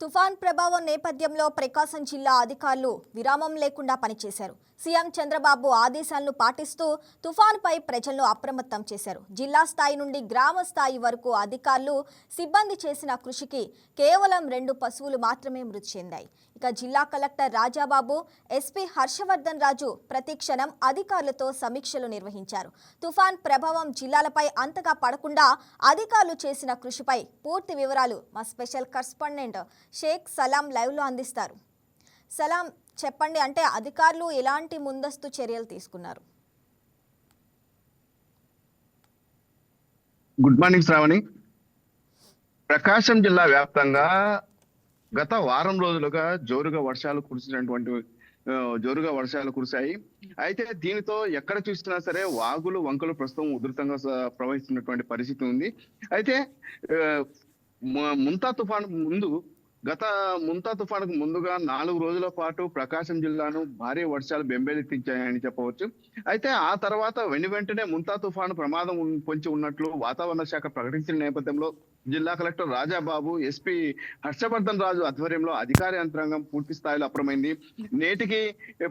తుఫాన్ ప్రభావం నేపథ్యంలో ప్రకాశం జిల్లా అధికారులు విరామం లేకుండా పనిచేశారు. సీఎం చంద్రబాబు ఆదేశాలను పాటిస్తూ తుఫాన్పై ప్రజలను అప్రమత్తం చేశారు. జిల్లా స్థాయి నుండి గ్రామ స్థాయి వరకు అధికారులు సిబ్బంది చేసిన కృషికి కేవలం రెండు పశువులు మాత్రమే మృతి చెందాయి. ఇక జిల్లా కలెక్టర్ రాజాబాబు ఎస్పీ హర్షవర్ధన్ రాజు ప్రతి క్షణం అధికారులతో సమీక్షలు నిర్వహించారు. తుఫాన్ ప్రభావం జిల్లాలపై అంతగా పడకుండా అధికారులు చేసిన కృషిపై పూర్తి వివరాలు మా స్పెషల్ కరస్పాండెంట్ షేక్ సలాం లైవ్లో అందిస్తారు. సలాం చెప్పండి అంటే అధికారులు ఎలాంటి ముందస్తు చర్యలు తీసుకున్నారు? Good morning Shravani. ప్రకాశం జిల్లా వ్యాప్తంగా గత వారం రోజులుగా జోరుగా వర్షాలు కురిసినటువంటి జోరుగా వర్షాలు కురిశాయి. అయితే దీనితో ఎక్కడ చూసినా సరే వాగులు వంకలు ప్రస్తుతం ఉధృతంగా ప్రవహిస్తున్నటువంటి పరిస్థితి ఉంది. అయితే ముంతా తుఫాను ముందు గత ముంతా తుఫానుకు ముందుగా నాలుగు రోజుల పాటు ప్రకాశం జిల్లాను భారీ వర్షాలు బెంబేలెత్తించాయని చెప్పవచ్చు. అయితే ఆ తర్వాత వెను వెంటనే ముంతా తుఫాను ప్రమాదం పొంచి ఉన్నట్లు వాతావరణ శాఖ ప్రకటించిన నేపథ్యంలో జిల్లా కలెక్టర్ రాజాబాబు ఎస్పీ హర్షవర్ధన్ రాజు ఆధ్వర్యంలో అధికార యంత్రాంగం పూర్తి స్థాయిలో అప్రమైంది. నేటికి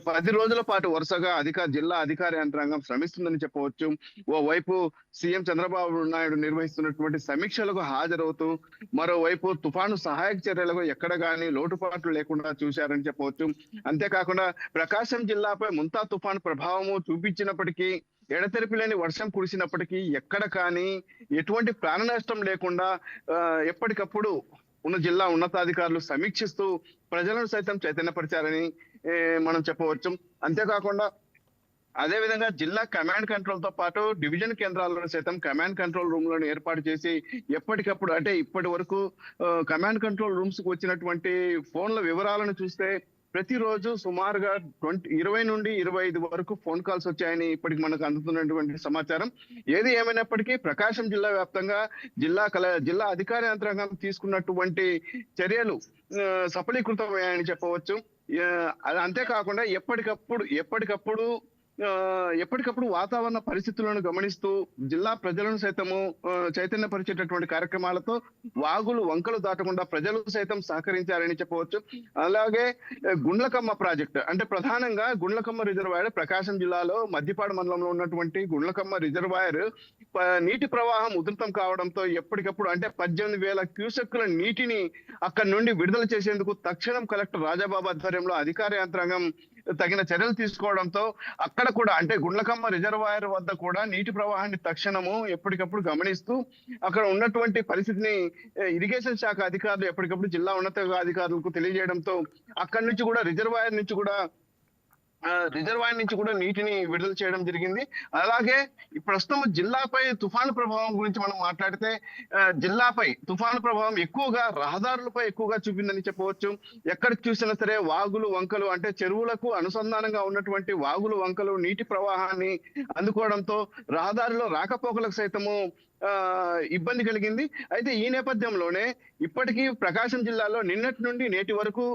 పది రోజుల పాటు వరుసగా అధికార జిల్లా అధికార యంత్రాంగం శ్రమిస్తుందని చెప్పవచ్చు. ఓవైపు సీఎం చంద్రబాబు నాయుడు నిర్వహిస్తున్నటువంటి సమీక్షలకు హాజరవుతూ మరోవైపు తుఫాను సహాయక చర్యలకు ఎక్కడ కానీ లోటుపాట్లు లేకుండా చూశారని చెప్పవచ్చు. అంతేకాకుండా ప్రకాశం జిల్లాపై ముంతా తుఫాను ప్రభావము చూపించినప్పటికీ ఎడతెరిపి లేని వర్షం కురిసినప్పటికీ ఎక్కడ కానీ ఎటువంటి ప్రాణ నష్టం లేకుండా ఎప్పటికప్పుడు ఉన్న జిల్లా ఉన్నతాధికారులు సమీక్షిస్తూ ప్రజలను సైతం చైతన్యపరిచారని మనం చెప్పవచ్చు. అంతేకాకుండా అదే విధంగా జిల్లా కమాండ్ కంట్రోల్తో పాటు డివిజన్ కేంద్రాలను సైతం కమాండ్ కంట్రోల్ రూమ్లను ఏర్పాటు చేసి ఎప్పటికప్పుడు అంటే ఇప్పటి వరకు కమాండ్ కంట్రోల్ రూమ్స్కు వచ్చినటువంటి ఫోన్ల వివరాలను చూస్తే ప్రతిరోజు సుమారుగా ట్వంటీ ఇరవై నుండి ఇరవై ఐదు వరకు ఫోన్ కాల్స్ వచ్చాయని ఇప్పటికి మనకు అందుతున్నటువంటి సమాచారం. ఏది ఏమైనప్పటికీ ప్రకాశం జిల్లా వ్యాప్తంగా జిల్లా కల జిల్లా అధికార యంత్రాంగం తీసుకున్నటువంటి చర్యలు సఫలీకృతమయ్యాయని చెప్పవచ్చు. అంతేకాకుండా ఎప్పటికప్పుడు ఎప్పటికప్పుడు ఎప్పటికప్పుడు వాతావరణ పరిస్థితులను గమనిస్తూ జిల్లా ప్రజలను సైతము చైతన్య చైతన్యపరిచేటటువంటి కార్యక్రమాలతో వాగులు వంకలు దాటకుండా ప్రజలు సైతం సహకరించారని చెప్పవచ్చు. అలాగే గుండ్లకమ్మ ప్రాజెక్ట్. అంటే ప్రధానంగా గుండ్లకమ్మ రిజర్వాయర్ ప్రకాశం జిల్లాలో మద్దిపాడు మండలంలో ఉన్నటువంటి గుండ్లకమ్మ రిజర్వాయర్ నీటి ప్రవాహం ఉధృతం కావడంతో ఎప్పటికప్పుడు అంటే పద్దెనిమిది వేల క్యూసెక్కుల నీటిని అక్కడి నుండి విడుదల చేసేందుకు తక్షణం కలెక్టర్ రాజాబాబు ఆధ్వర్యంలో అధికార యంత్రాంగం తగిన చర్యలు తీసుకోవడంతో అక్కడ కూడా అంటే గుండ్లకమ్మ రిజర్వాయర్ వద్ద కూడా నీటి ప్రవాహాన్ని తక్షణము ఎప్పటికప్పుడు గమనిస్తూ అక్కడ ఉన్నటువంటి పరిస్థితిని ఇరిగేషన్ శాఖ అధికారులు ఎప్పటికప్పుడు జిల్లా ఉన్నత అధికారులకు తెలియజేయడంతో అక్కడి నుంచి కూడా రిజర్వాయర్ నుంచి కూడా రిజర్వాయర్ నుంచి కూడా నీటిని విడుదల చేయడం జరిగింది. అలాగే ప్రస్తుతం జిల్లాపై తుఫాను ప్రభావం గురించి మనం మాట్లాడితే జిల్లాపై తుఫాను ప్రభావం ఎక్కువగా రహదారులపై ఎక్కువగా చూపిందని చెప్పవచ్చు. ఎక్కడ చూసినా సరే వాగులు వంకలు అంటే చెరువులకు అనుసంధానంగా ఉన్నటువంటి వాగులు వంకలు నీటి ప్రవాహాన్ని అందుకోవడంతో రహదారిలో రాకపోకలకు సైతము ఆ ఇబ్బంది కలిగింది. అయితే ఈ నేపథ్యంలోనే ఇప్పటికీ ప్రకాశం జిల్లాలో నిన్నటి నుండి నేటి వరకు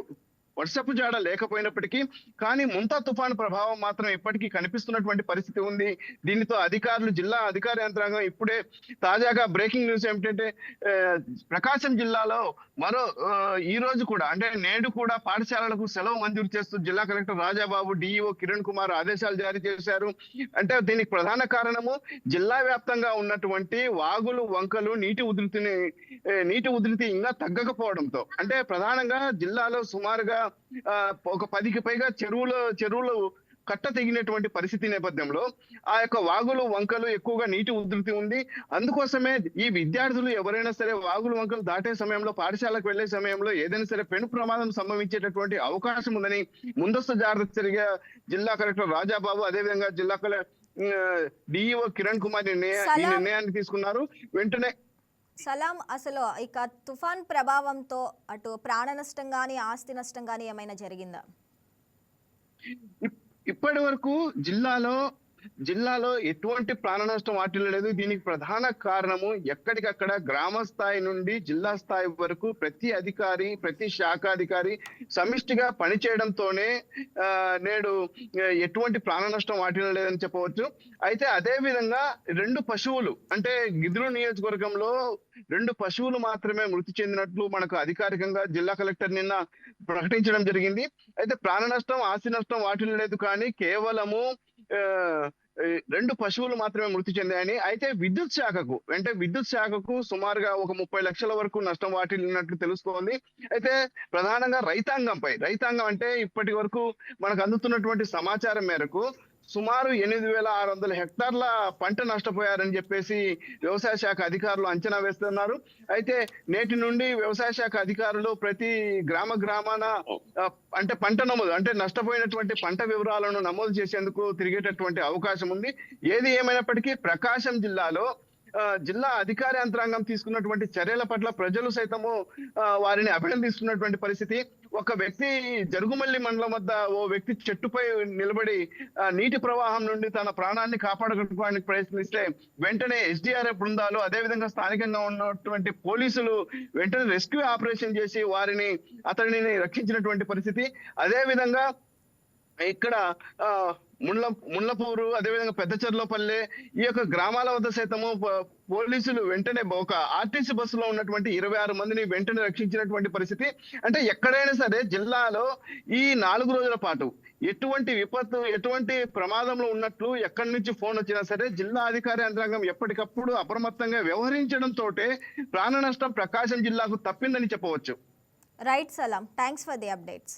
వర్షపు జాడ లేకపోయినప్పటికీ కానీ ముంతా తుఫాను ప్రభావం మాత్రం ఇప్పటికీ కనిపిస్తున్నటువంటి పరిస్థితి ఉంది. దీనితో అధికారులు జిల్లా అధికార యంత్రాంగం ఇప్పుడే తాజాగా బ్రేకింగ్ న్యూస్ ఏమిటంటే ప్రకాశం జిల్లాలో మరో ఈ రోజు కూడా అంటే నేడు కూడా పాఠశాలలకు సెలవు మంజూరు చేస్తూ జిల్లా కలెక్టర్ రాజాబాబు డిఈఓ కిరణ్ కుమార్ ఆదేశాలు జారీ చేశారు. అంటే దీనికి ప్రధాన కారణము జిల్లా వ్యాప్తంగా ఉన్నటువంటి వాగులు వంకలు నీటి ఉధృతిని నీటి ఉధృతి ఇంకా తగ్గకపోవడంతో. అంటే ప్రధానంగా జిల్లాలో సుమారుగా ఒక పదికి పైగా చెరువులు చెరువులు కట్ట తెగినటువంటి పరిస్థితి నేపథ్యంలో ఆ యొక్క వాగులు వంకలు ఎక్కువగా నీటి ఉధృతి ఉంది. అందుకోసమే ఈ విద్యార్థులు ఎవరైనా సరే వాగులు వంకలు దాటే సమయంలో పాఠశాలకు వెళ్ళే సమయంలో ఏదైనా సరే పెను ప్రమాదం సంభవించేటటువంటి అవకాశం ఉందని ముందస్తు జాగ్రత్త చర్యగా జిల్లా కలెక్టర్ రాజాబాబు అదేవిధంగా జిల్లా కలెక్టర్ డిఈఓ కిరణ్ కుమార్. నిర్ణయాన్ని తీసుకున్నారు. వెంటనే సలాం అసలు ఇక తుఫాన్ ప్రభావంతో అటు ప్రాణ నష్టం కానీ ఆస్తి నష్టం కానీ ఏమైనా జరిగిందా? ఇప్పటి వరకు జిల్లాలో జిల్లాలో ఎటువంటి ప్రాణ నష్టం వాటిల్లలేదు దీనికి ప్రధాన కారణము ఎక్కడికక్కడ గ్రామ స్థాయి నుండి జిల్లా స్థాయి వరకు ప్రతి అధికారి ప్రతి శాఖాధికారి సమిష్టిగా పనిచేయడంతోనే నేడు ఎటువంటి ప్రాణ నష్టం వాటిల్లలేదని చెప్పవచ్చు. అయితే అదే విధంగా రెండు పశువులు అంటే గిద్రు నియోజకవర్గంలో రెండు పశువులు మాత్రమే మృతి చెందినట్లు మనకు అధికారికంగా జిల్లా కలెక్టర్ నిన్న ప్రకటించడం జరిగింది. అయితే ప్రాణ నష్టం ఆస్తి నష్టం వాటిల్లలేదు కానీ కేవలము రెండు పశువులు మాత్రమే మృతి చెందాయని అయితే విద్యుత్ శాఖకు అంటే విద్యుత్ శాఖకు సుమారుగా ఒక ముప్పై లక్షల వరకు నష్టం వాటిల్లినట్లు తెలుసుకోవాలి అయితే ప్రధానంగా రైతాంగంపై రైతాంగం అంటే ఇప్పటి వరకు మనకు అందుతున్నటువంటి సమాచారం మేరకు సుమారు ఎనిమిది వేల ఆరు వందల హెక్టార్ల పంట నష్టపోయారని చెప్పేసి వ్యవసాయ శాఖ అధికారులు అంచనా వేస్తున్నారు. అయితే నేటి నుండి వ్యవసాయ శాఖ అధికారులు ప్రతి గ్రామ గ్రామాన అంటే పంట నమోదు అంటే నష్టపోయినటువంటి పంట వివరాలను నమోదు చేసేందుకు తిరిగేటటువంటి అవకాశం ఉంది. ఏది ఏమైనప్పటికీ ప్రకాశం జిల్లాలో జిల్లా అధికార యంత్రాంగం తీసుకున్నటువంటి చర్యల పట్ల ప్రజలు సైతము వారిని అభినందిస్తున్నటువంటి పరిస్థితి. ఒక వ్యక్తి జరుగుమల్లి మండలం వద్ద ఓ వ్యక్తి చెట్టుపై నిలబడి నీటి ప్రవాహం నుండి తన ప్రాణాన్ని కాపాడుకోవడానికి ప్రయత్నిస్తే వెంటనే ఎస్డిఆర్ఎఫ్ బృందాలు అదేవిధంగా స్థానికంగా ఉన్నటువంటి పోలీసులు వెంటనే రెస్క్యూ ఆపరేషన్ చేసి వారిని అతడిని రక్షించినటువంటి పరిస్థితి. అదే విధంగా ఇక్కడ ముండ్ల ముండ్లపూరు అదేవిధంగా పెద్ద చెర్లోపల్లె ఈ యొక్క గ్రామాల వద్ద సైతము పోలీసులు వెంటనే ఒక ఆర్టీసీ బస్సులో ఉన్నటువంటి ఇరవై ఆరు మందిని వెంటనే రక్షించినటువంటి పరిస్థితి. అంటే ఎక్కడైనా సరే జిల్లాలో ఈ నాలుగు రోజుల పాటు ఎటువంటి విపత్తు ఎటువంటి ప్రమాదంలో ఉన్నట్లు ఎక్కడి నుంచి ఫోన్ వచ్చినా సరే జిల్లా అధికారి యంత్రాంగం ఎప్పటికప్పుడు అప్రమత్తంగా వ్యవహరించడంతో ప్రాణ నష్టం ప్రకాశం జిల్లాకు తప్పిందని చెప్పవచ్చు. Right Salam. Thanks for the updates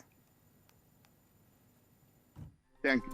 Thank you.